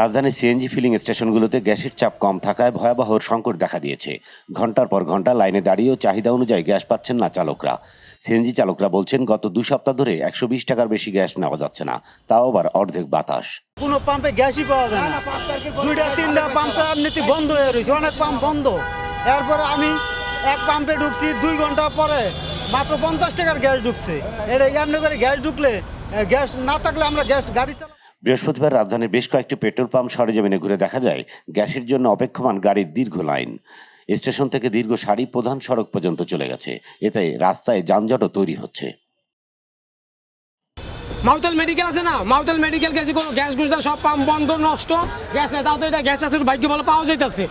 রাজধানীর CNG filling স্টেশনগুলোতে গ্যাসের চাপ কম থাকায় ভয়াবহ সংকট দেখা দিয়েছে। ঘণ্টার পর ঘণ্টা লাইনে দাঁড়িয়েও চাহিদা অনুযায়ী গ্যাস পাচ্ছেন না চালকরা। সিএনজি চালকরা বলছেন, গত দুই সপ্তাহ ধরে একশো বিশ টাকার বেশি গ্যাস নেওয়া যাচ্ছে না। তাও আবার অর্ধেক বাতাস। কোনো পাম্পে গ্যাসই পাওয়া যায় না। দুইটা, তিনটা পাম্প তো এমনিতে বন্ধ হয়ে রয়েছে। অনেক পাম্প বন্ধ। এরপরে আমি এক পাম্পে ঢুকছি, দুই ঘণ্টা পরে মাত্র পঞ্চাশ টাকার গ্যাস ঢুকছে। এটা এমনি করে গ্যাস ঢুকলে, গ্যাস না থাকলে আমরা গ্যাস গাড়ি চালাবো? বৃহস্পতিবার রাজধানীর বেশ কয়েকটি পেট্রোল পাম্প সরেজমিনে ঘুরে দেখা যায় গ্যাসের জন্য অপেক্ষমান গাড়ির দীর্ঘ লাইন। স্টেশন থেকে দীর্ঘ সারি প্রধান সড়ক পর্যন্ত চলে গেছে। এতে রাস্তায় যানজটও তৈরি হচ্ছে। মাউতাল মেডিকেল আছে না? মাউতাল মেডিকেল গেছে কোনো গ্যাস গুস সব পাম্প বন্ধ নষ্ট। গ্যাস নেই তাও তো এটা গ্যাস আছে ভাগ্য ভালো পাওয়া যাইতেছে।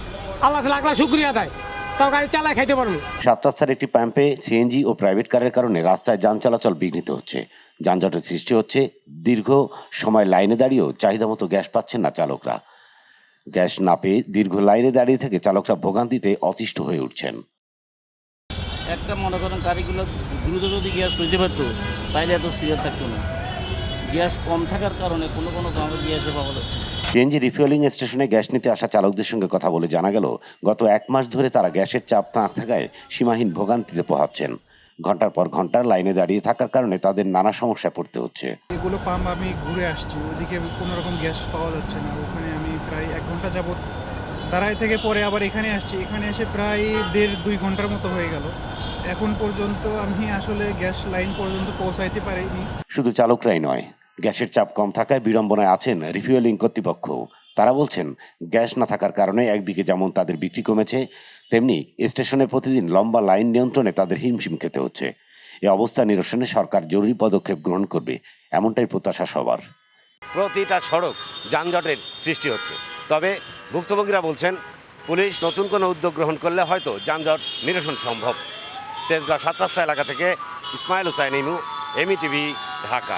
আল্লাহ লাখ লাখ শুক্রিয়া দেয় তাও গাড়ি চালায় খাইতে পারব সাত রাস্তার একটি পাম্পে সিএনজি ও প্রাইভেট কারের কারণে রাস্তায় যান চলাচল বিঘ্নিত হচ্ছে। যানজটের সৃষ্টি হচ্ছে। দীর্ঘ সময় লাইনে দাঁড়িয়েও চাহিদা মতো গ্যাস পাচ্ছেন না চালকরা। গ্যাস না পেয়ে দীর্ঘ লাইনে দাঁড়িয়ে থেকে চালকরা ভোগান্তিতে অতিষ্ঠ হয়ে উঠছেন। একটা মনে করেন গাড়িগুলো দ্রুত যদি গ্যাস পেতে পারতো তাহলে এত সিরিয়াস থাকতো না। গ্যাস কম থাকার কারণে কোনো কোনো গ্রামে গ্যাসে পাওয়া যাচ্ছে। সিএনজি রিফুয়েলিং স্টেশনে গ্যাস নিতে আসা চালকদের সঙ্গে কথা বলে জানা গেল গত এক মাস ধরে তারা গ্যাসের চাপ না থাকায় সীমাহীন ভোগান্তিতে পোহাচ্ছেন। ঘণ্টার পর ঘণ্টার লাইনে দাঁড়িয়ে থাকার কারণে তাদের নানা সমস্যা পড়তে হচ্ছে। এগুলো পাম্প আমি ঘুরে আসছি ওদিকে কোনো রকম গ্যাস পাওয়া যাচ্ছে না ওখানে আমি প্রায় এক ঘণ্টা যাবত দাঁড়াই থেকে পরে আবার এখানে আসছি এখানে এসে প্রায় দেড় দুই ঘণ্টার মতো হয়ে গেল। এখন পর্যন্ত আমি আসলে গ্যাস লাইন পর্যন্ত পৌঁছাইতে পারিনি। শুধু চালকরাই নয় গ্যাসের চাপ কম থাকায় বিড়ম্বনায় আছেন রিফুয়েলিং কর্তৃপক্ষ। তারা বলছেন, গ্যাস না থাকার কারণে একদিকে যেমন তাদের বিক্রি কমেছে, তেমনি স্টেশনে প্রতিদিন লম্বা লাইন নিয়ন্ত্রণে তাদের হিমশিম খেতে হচ্ছে। এ অবস্থা নিরসনে সরকার জরুরি পদক্ষেপ গ্রহণ করবে, এমনটাই প্রত্যাশা সবার। প্রতিটা সড়ক যানজটের সৃষ্টি হচ্ছে। তবে ভুক্তভোগীরা বলছেন, পুলিশ নতুন কোনো উদ্যোগ গ্রহণ করলে হয়তো যানজট নিরসন সম্ভব। তেজগাঁও সাত রাস্তা এলাকা থেকে ইসমাইল হুসাইন ইনু এমি টিভি ঢাকা।